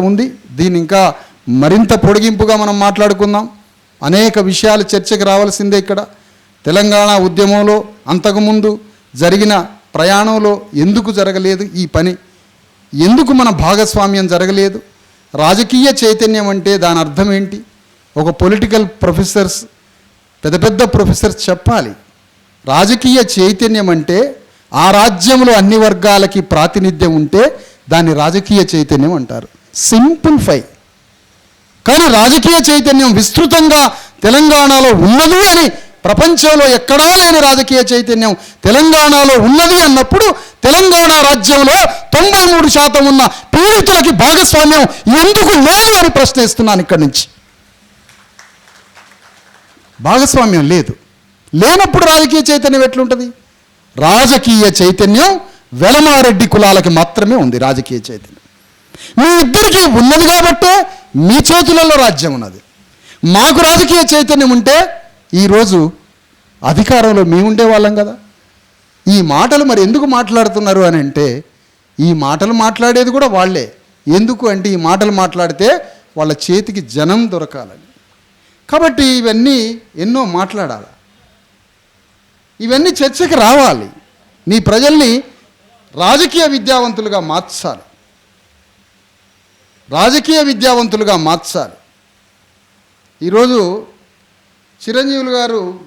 ఉంది. దీని ఇంకా మరింత పొడిగింపుగా మనం మాట్లాడుకుందాం. అనేక విషయాలు చర్చకు రావాల్సిందే ఇక్కడ. తెలంగాణ ఉద్యమంలో అంతకుముందు జరిగిన ప్రయాణంలో ఎందుకు జరగలేదు ఈ పని? ఎందుకు మన భాగస్వామ్యం జరగలేదు? రాజకీయ చైతన్యం అంటే దాని అర్థం ఏంటి? ఒక పొలిటికల్ ప్రొఫెసర్స్ పెద్ద పెద్ద ప్రొఫెసర్స్ చెప్పాలి. రాజకీయ చైతన్యం అంటే ఆ రాజ్యంలో అన్ని వర్గాలకి ప్రాతినిధ్యం ఉంటే దాన్ని రాజకీయ చైతన్యం అంటారు. Simplify. కానీ రాజకీయ చైతన్యం విస్తృతంగా తెలంగాణలో ఉన్నది అని ప్రపంచంలో ఎక్కడా లేని రాజకీయ చైతన్యం తెలంగాణలో ఉన్నది అన్నప్పుడు తెలంగాణ రాజ్యంలో తొంభై మూడు శాతం ఉన్న పీడితులకి భాగస్వామ్యం ఎందుకు లేదు అని ప్రశ్నిస్తున్నాను ఇక్కడి నుంచి. భాగస్వామ్యం లేదు. లేనప్పుడు రాజకీయ చైతన్యం ఎట్లుంటుంది? రాజకీయ చైతన్యం వెలమారెడ్డి కులాలకి మాత్రమే ఉంది రాజకీయ చైతన్యం. మీ ఇద్దరికీ ఉన్నది కాబట్టే మీ చేతులలో రాజ్యం ఉన్నది. మాకు రాజకీయ చైతన్యం ఉంటే ఈరోజు అధికారంలో మేము ఉండేవాళ్ళం కదా. ఈ మాటలు మరి ఎందుకు మాట్లాడుతున్నారు అని అంటే ఈ మాటలు మాట్లాడేది కూడా వాళ్ళే. ఎందుకు అంటే ఈ మాటలు మాట్లాడితే వాళ్ళ చేతికి జనం దొరకాలని. కాబట్టి ఇవన్నీ ఎన్నో మాట్లాడాలి. ఇవన్నీ చర్చకి రావాలి. నీ ప్రజల్ని రాజకీయ విద్యావంతులుగా మార్చాలి. రాజకీయ విద్యావంతులుగా మార్చాలి ఈరోజు చిరంజీవులు గారు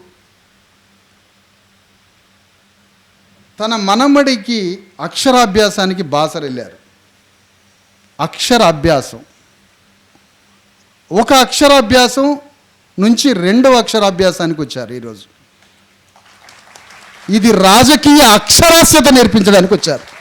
తన మనమడికి అక్షరాభ్యాసానికి బాసరెళ్ళారు అక్షరాభ్యాసం. ఒక అక్షరాభ్యాసం నుంచి రెండవ అక్షరాభ్యాసానికి వచ్చారు ఈరోజు. ఇది రాజకీయ అక్షరాస్యత నేర్పించడానికి వచ్చారు.